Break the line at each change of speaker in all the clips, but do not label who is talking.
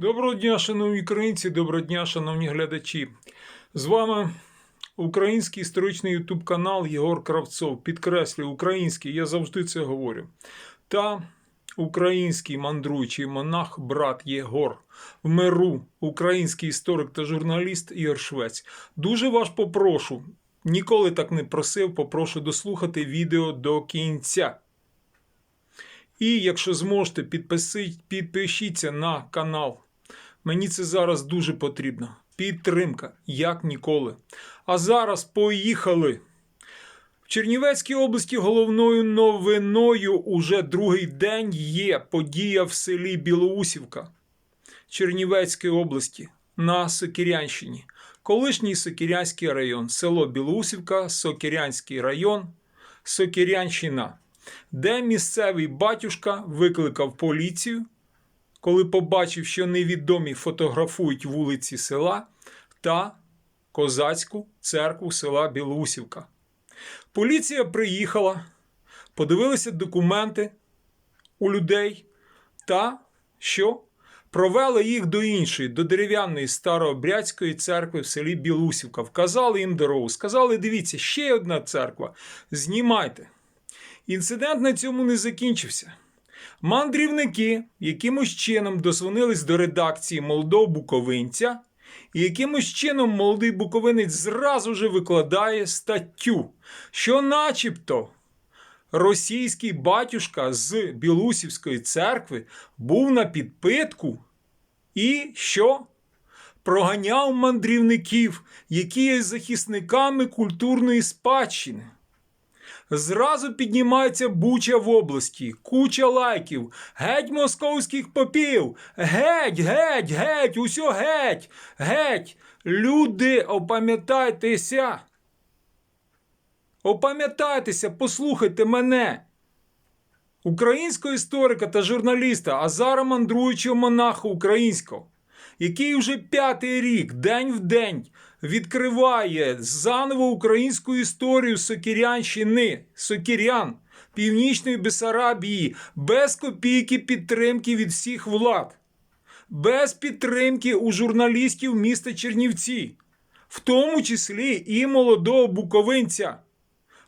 Доброго дня, шановні українці, доброго дня, шановні глядачі. З вами український історичний ютуб канал Єгор Кравцов. Підкреслюю, український, я завжди це говорю. Та український мандруючий монах, брат Єгор. В миру, український історик та журналіст Ігор Швець. Дуже вас попрошу, ніколи так не просив, попрошу дослухати відео до кінця. І якщо зможете, підпишіться на канал. Мені це зараз дуже потрібно. Підтримка, як ніколи. А зараз поїхали. В Чернівецькій області головною новиною уже другий день є подія в селі Білоусівка Чернівецької області на Сокірянщині. Колишній Сокірянський район, село Білоусівка, Сокірянський район, Сокірянщина, де місцевий батюшка викликав поліцію коли побачив, що невідомі фотографують вулиці села та козацьку церкву села Білоусівка. Поліція приїхала, подивилися документи у людей та що провели їх до іншої, до дерев'яної старообрядської церкви в селі Білусівка. Вказали їм дорогу. Сказали: дивіться, ще одна церква. Знімайте. Інцидент на цьому не закінчився. Мандрівники якимось чином дозвонились до редакції молодого буковинця, і якимось чином молодий буковинець зразу же викладає статтю, що начебто російський батюшка з Білусівської церкви був на підпитку і що проганяв мандрівників, які є захисниками культурної спадщини. Зразу піднімається буча в області, куча лайків, геть московських попів, геть, геть, геть, усьо геть, геть. Люди, опам'ятайтеся. Опам'ятайтеся, послухайте мене. Українського історика та журналіста Азара мандруючого монаха українського, який вже п'ятий рік, день в день, відкриває заново українську історію Сокірянщини, Сокірян, Північної Бесарабії, без копійки підтримки від всіх влад, без підтримки у журналістів міста Чернівці, в тому числі і молодого буковинця.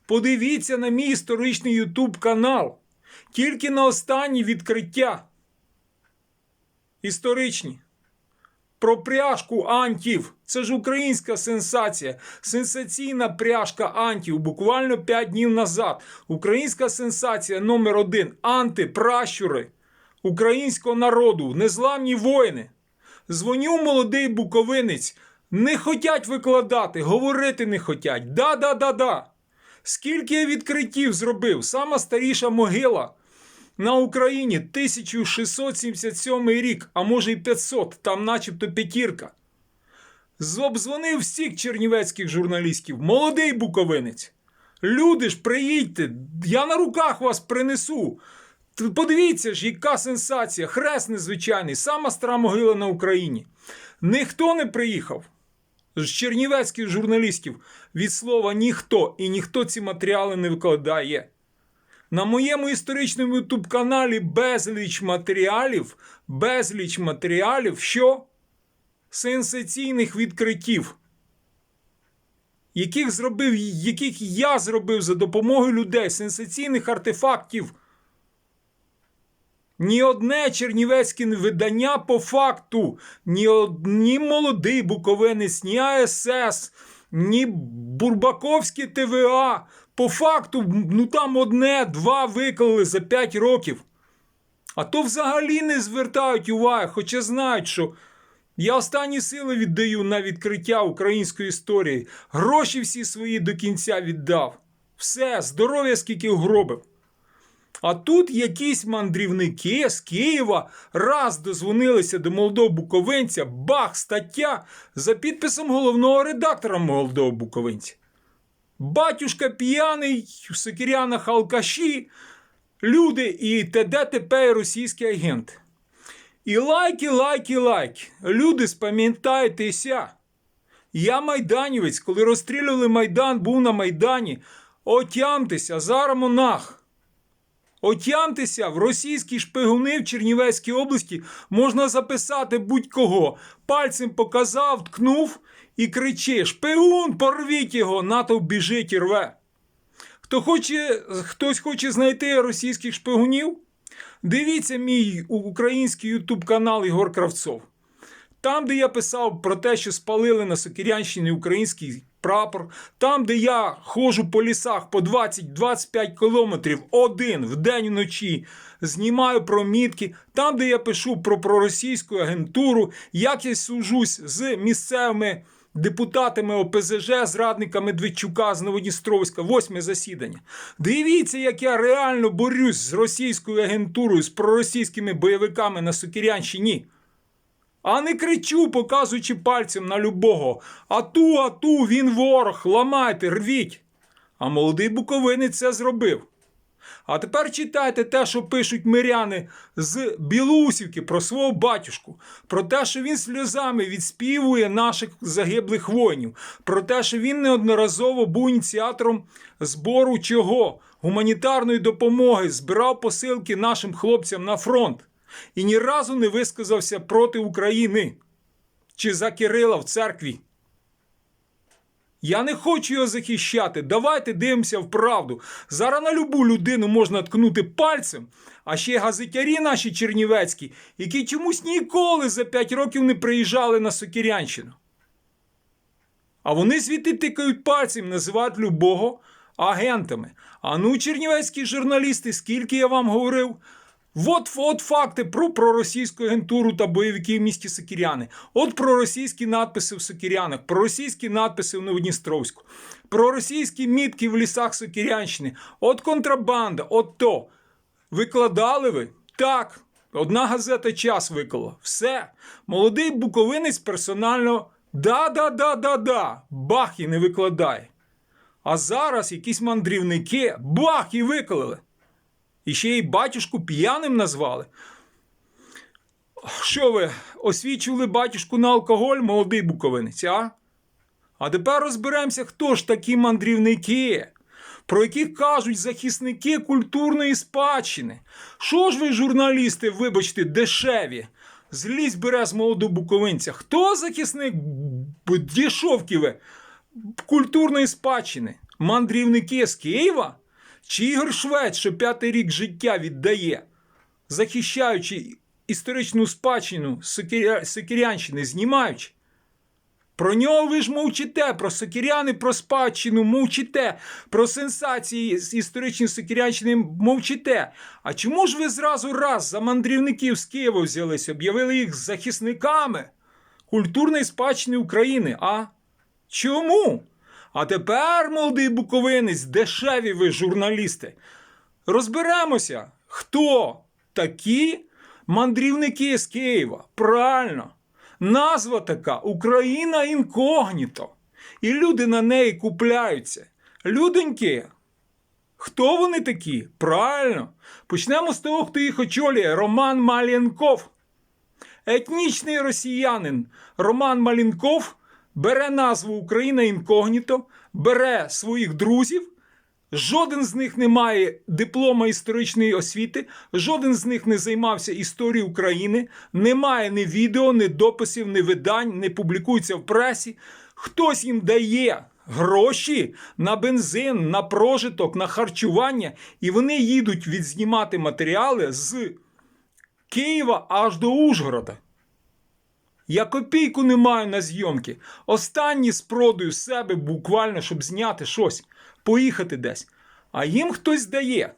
Подивіться на мій історичний Ютуб канал. Тільки на останні відкриття. Історичні. Про пряжку антів. Це ж українська сенсація. Сенсаційна пряжка антів. Буквально 5 днів назад. Українська сенсація номер один. Антипращури українського народу. Незламні воїни. Дзвоню молодий буковинець. Не хотять викладати, говорити не хотять. Да-да-да-да. Скільки я відкриттів зробив? Сама старіша могила на Україні 1677 рік, а може й 500, там начебто п'ятірка. Обзвонив всіх чернівецьких журналістів, молодий буковинець. Люди ж, приїдьте, я на руках вас принесу. Подивіться ж, яка сенсація, хрест незвичайний, сама стара могила на Україні. Ніхто не приїхав з чернівецьких журналістів від слова ніхто, і ніхто ці матеріали не викладає. На моєму історичному ютуб каналі безліч матеріалів, безліч матеріалів, що сенсаційних відкриттів, яких, зробив, яких я зробив за допомогою людей, сенсаційних артефактів. Ні одне чернівецьке видання по факту, ні, од- ні молодий буковинець, ні АСС, ні Бурбаковське ТВА. По факту, ну там одне-два виклали за 5 років. А то взагалі не звертають уваги, хоча знають, що я останні сили віддаю на відкриття української історії. Гроші всі свої до кінця віддав. Все, здоров'я скільки вгробив. А тут якісь мандрівники з Києва раз дозвонилися до молодого буковинця, бах, стаття за підписом головного редактора молодого буковинця. Батюшка п'яний, в сокирянах алкаші, люди і т.д. т.п. російський агент. І лайки, лайки, лайки. Люди, спам'ятайтеся. Я майданівець, коли розстрілювали Майдан, був на Майдані. Отямтеся, зараз монах. Отямтеся, в російські шпигуни в Чернівецькій області можна записати будь-кого. Пальцем показав, ткнув і кричи: Шпигун, порвіть його, натовп біжить і рве. Хто хоче, хтось хоче знайти російських шпигунів? Дивіться мій український ютуб канал Ігор Кравцов. Там, де я писав про те, що спалили на Сокирянщині український прапор, там, де я ходжу по лісах по 20-25 кілометрів один в день вночі, знімаю про мітки, там, де я пишу про проросійську агентуру, як я сужусь з місцевими депутатами ОПЗЖ, зрадниками Медведчука з Новодністровська, восьме засідання. Дивіться, як я реально борюсь з російською агентурою, з проросійськими бойовиками на Сокирянщині. А не кричу, показуючи пальцем на любого. Ату, ату, він ворог, ламайте, рвіть. А молодий буковинець це зробив. А тепер читайте те, що пишуть миряни з Білусівки про свого батюшку, про те, що він сльозами відспівує наших загиблих воїнів, про те, що він неодноразово був ініціатором збору чого? Гуманітарної допомоги, збирав посилки нашим хлопцям на фронт і ні разу не висказався проти України чи за Кирила в церкві. Я не хочу його захищати. Давайте дивимося в правду. Зараз на любу людину можна ткнути пальцем, а ще газетярі наші чернівецькі, які чомусь ніколи за 5 років не приїжджали на Сокирянщину. А вони звідти тикають пальцем, називають любого агентами. А ну, чернівецькі журналісти, скільки я вам говорив. От, от факти про проросійську агентуру та бойовиків в місті Сокіряни. От проросійські надписи в Сокірянах, проросійські надписи в Новодністровську, проросійські мітки в лісах Сокірянщини. От контрабанда, от то. Викладали ви? Так. Одна газета час виклала. Все. Молодий буковинець персонально да-да-да-да-да. Бах і не викладає. А зараз якісь мандрівники бах і виклали. І ще й батюшку п'яним назвали. Що ви освічували батюшку на алкоголь, молодий буковинець, а? А тепер розберемося, хто ж такі мандрівники, про яких кажуть захисники культурної спадщини. Що ж ви, журналісти, вибачте, дешеві? Злість бере з молодого буковинця. Хто захисник Дішовківе культурної спадщини? Мандрівники з Києва? Чи Ігор Швець, що п'ятий рік життя віддає, захищаючи історичну спадщину Сокирянщини, знімаючи? Про нього ви ж мовчите, про Сокиряни, про спадщину мовчите, про сенсації з історичної Сокирянщини мовчите. А чому ж ви зразу раз за мандрівників з Києва взялись, об'явили їх захисниками культурної спадщини України? А? Чому? А тепер, молодий буковинець, дешеві ви журналісти. Розберемося, хто такі мандрівники з Києва. Правильно, назва така Україна інкогніто. І люди на неї купляються. Людоньки. Хто вони такі? Правильно. Почнемо з того, хто їх очолює Роман Малєнков. Етнічний росіянин Роман Малінков бере назву Україна інкогніто, бере своїх друзів. Жоден з них не має диплома історичної освіти, жоден з них не займався історією України, немає ні відео, ні дописів, ні видань, не публікується в пресі. Хтось їм дає гроші на бензин, на прожиток, на харчування, і вони їдуть відзнімати матеріали з Києва аж до Ужгорода. Я копійку не маю на зйомки. Останні спродаю себе буквально, щоб зняти щось, поїхати десь. А їм хтось дає.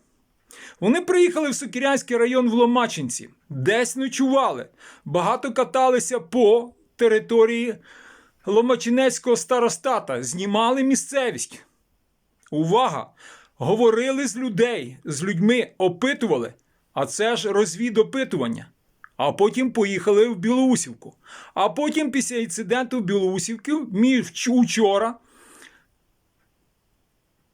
Вони приїхали в Сокірянський район в Ломачинці, десь ночували, багато каталися по території Ломачинецького старостата, знімали місцевість. Увага! Говорили з людей, з людьми опитували, а це ж розвідопитування. А потім поїхали в Білоусівку. А потім, після інциденту в Білоусівці, між учора,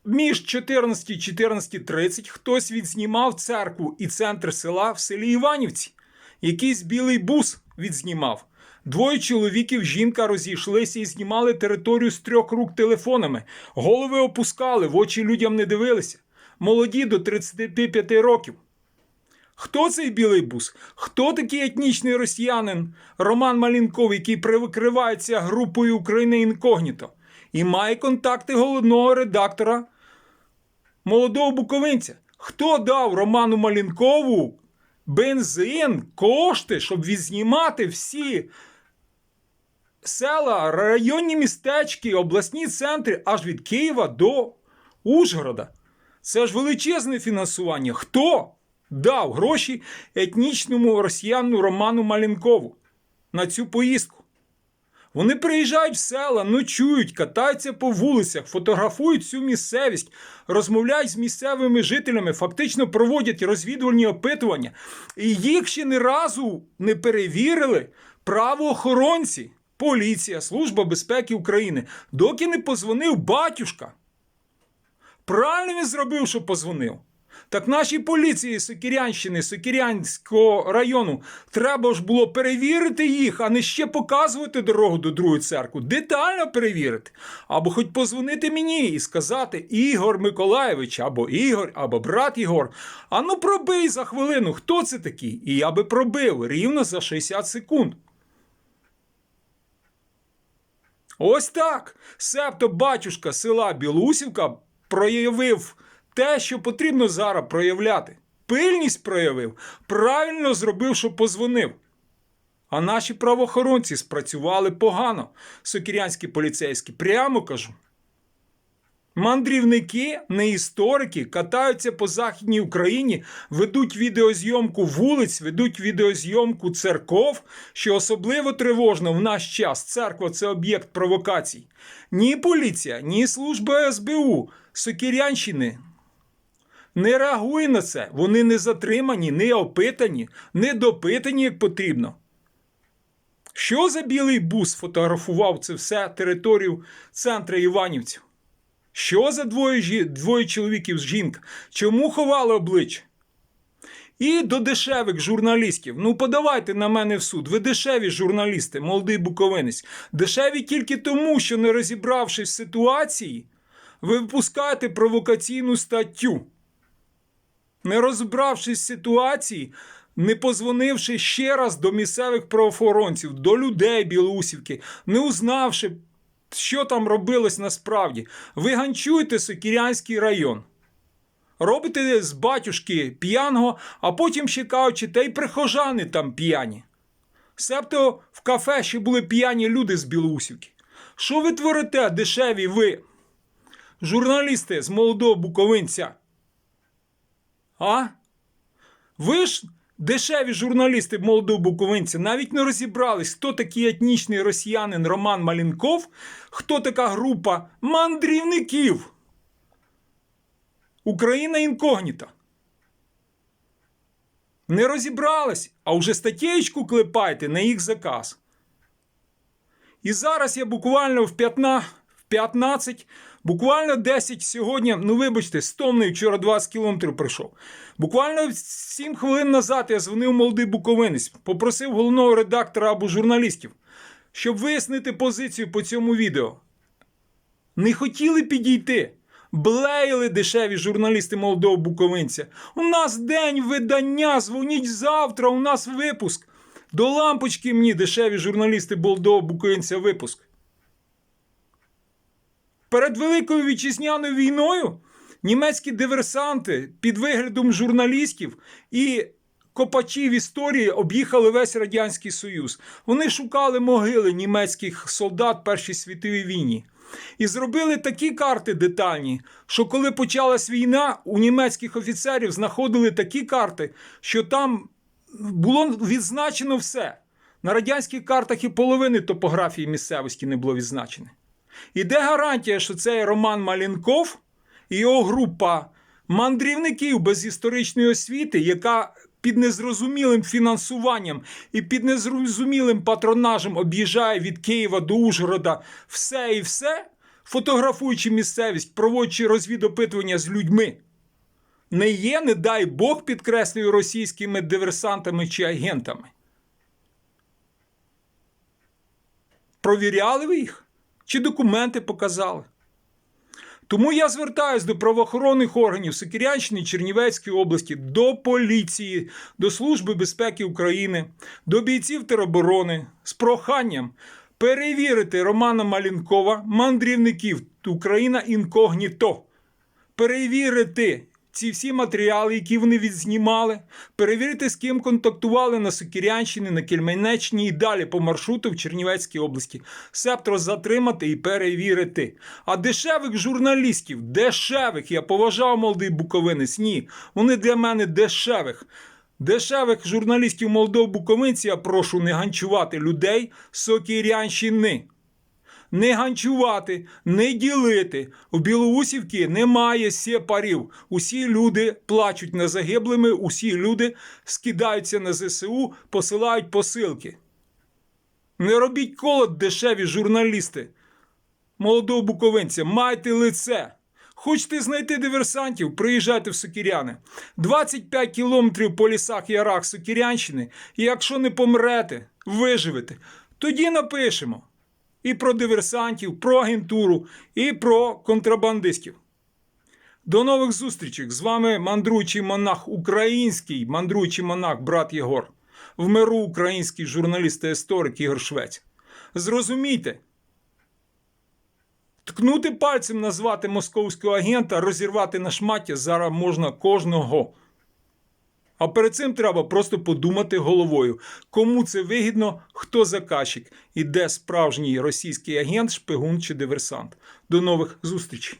між 14 і 14.30 хтось відзнімав церкву і центр села в селі Іванівці. Якийсь білий бус відзнімав. Двоє чоловіків, жінка розійшлися і знімали територію з трьох рук телефонами. Голови опускали, в очі людям не дивилися. молоді до 35 років. Хто цей білий бус? Хто такий етнічний росіянин Роман Малінков, який прикривається групою України інкогніто і має контакти головного редактора молодого буковинця? Хто дав Роману Малінкову бензин, кошти, щоб відзнімати всі села, районні містечки, обласні центри аж від Києва до Ужгорода? Це ж величезне фінансування. Хто дав гроші етнічному росіяну Роману Малінкову на цю поїздку? Вони приїжджають в села, ночують, катаються по вулицях, фотографують цю місцевість, розмовляють з місцевими жителями, фактично проводять розвідувальні опитування. І їх ще ні разу не перевірили правоохоронці, поліція, Служба безпеки України, доки не позвонив батюшка. Правильно він зробив, що позвонив. Так нашій поліції Сокірянщини, Сокірянського району треба ж було перевірити їх, а не ще показувати дорогу до другої церкви. Детально перевірити. Або хоч позвонити мені і сказати Ігор Миколаєвич, або Ігор, або брат Ігор. А ну пробий за хвилину, хто це такий? І я би пробив рівно за 60 секунд. Ось так. Себто батюшка села Білусівка проявив те, що потрібно зараз проявляти. Пильність проявив, правильно зробив, що позвонив. А наші правоохоронці спрацювали погано, сокірянські поліцейські, прямо кажу. Мандрівники, не історики, катаються по Західній Україні, ведуть відеозйомку вулиць, ведуть відеозйомку церков, що особливо тривожно в наш час. Церква це об'єкт провокацій. Ні поліція, ні служба СБУ, Сокірянщини не реагує на це. Вони не затримані, не опитані, не допитані, як потрібно. Що за білий бус фотографував це все територію центра Іванівців? Що за двоє, двоє чоловіків з жінка? Чому ховали обличчя? І до дешевих журналістів. Ну, подавайте на мене в суд. Ви дешеві журналісти, молодий буковинець. Дешеві тільки тому, що не розібравшись в ситуації, ви випускаєте провокаційну статтю. Не розібравшись в ситуації, не позвонивши ще раз до місцевих правоохоронців, до людей Білоусівки, не узнавши, що там робилось насправді, ви ганчуєте Сокірянський район. Робите з батюшки п'яного, а потім ще кажучи, та й прихожани там п'яні. Себто в кафе ще були п'яні люди з Білоусівки. Що ви творите, дешеві ви? Журналісти з молодого буковинця. А? Ви ж, дешеві журналісти в молодого буковинця, навіть не розібрались, хто такий етнічний росіянин Роман Малінков, хто така група мандрівників. Україна інкогніта. Не розібрались, а вже статтєчку клепайте на їх заказ. І зараз я буквально в 15, в 15 буквально 10 сьогодні, ну вибачте, стомний вчора 20 кілометрів пройшов. Буквально 7 хвилин назад я дзвонив молодий буковинець, попросив головного редактора або журналістів, щоб вияснити позицію по цьому відео. Не хотіли підійти. Блеяли дешеві журналісти молодого буковинця. У нас день видання, дзвоніть завтра, у нас випуск. До лампочки мені дешеві журналісти молодого буковинця випуск. Перед Великою вітчизняною війною німецькі диверсанти під виглядом журналістів і копачів історії об'їхали весь Радянський Союз. Вони шукали могили німецьких солдат Першій світовій війні. І зробили такі карти детальні, що коли почалась війна, у німецьких офіцерів знаходили такі карти, що там було відзначено все. На радянських картах і половини топографії місцевості не було відзначено. І де гарантія, що цей Роман Малінков і його група мандрівників без історичної освіти, яка під незрозумілим фінансуванням і під незрозумілим патронажем об'їжджає від Києва до Ужгорода все і все, фотографуючи місцевість, проводячи розвідопитування з людьми, не є, не дай Бог, підкреслюю, російськими диверсантами чи агентами. Провіряли ви їх? Чи документи показали? Тому я звертаюся до правоохоронних органів Сокирянщини, Чернівецької області, до поліції, до Служби безпеки України, до бійців тероборони з проханням перевірити Романа Малінкова, мандрівників Україна інкогніто. Перевірити ці всі матеріали, які вони відзнімали, перевірити, з ким контактували на Сокирянщині, на Кельменеччині і далі по маршруту в Чернівецькій області. Септро затримати і перевірити. А дешевих журналістів, дешевих, я поважав молодий буковинець. Ні, вони для мене дешевих. Дешевих журналістів Молдов Буковинці я прошу не ганчувати людей Сокирянщини не ганчувати, не ділити. У Білоусівці немає сепарів. Усі люди плачуть на загиблими, усі люди скидаються на ЗСУ, посилають посилки. Не робіть колод дешеві журналісти. Молодого буковинця, майте лице. Хочете знайти диверсантів, приїжджайте в Сокіряни. 25 кілометрів по лісах ярах Сокірянщини, і якщо не помрете, виживете, тоді напишемо і про диверсантів, про агентуру, і про контрабандистів. До нових зустрічей! З вами мандруючий монах, український мандруючий монах, брат Єгор. В миру український журналіст та історик Ігор Швець. Зрозумійте, ткнути пальцем назвати московського агента, розірвати на шматі зараз можна кожного. А перед цим треба просто подумати головою, кому це вигідно, хто заказчик і де справжній російський агент, шпигун чи диверсант. До нових зустрічей!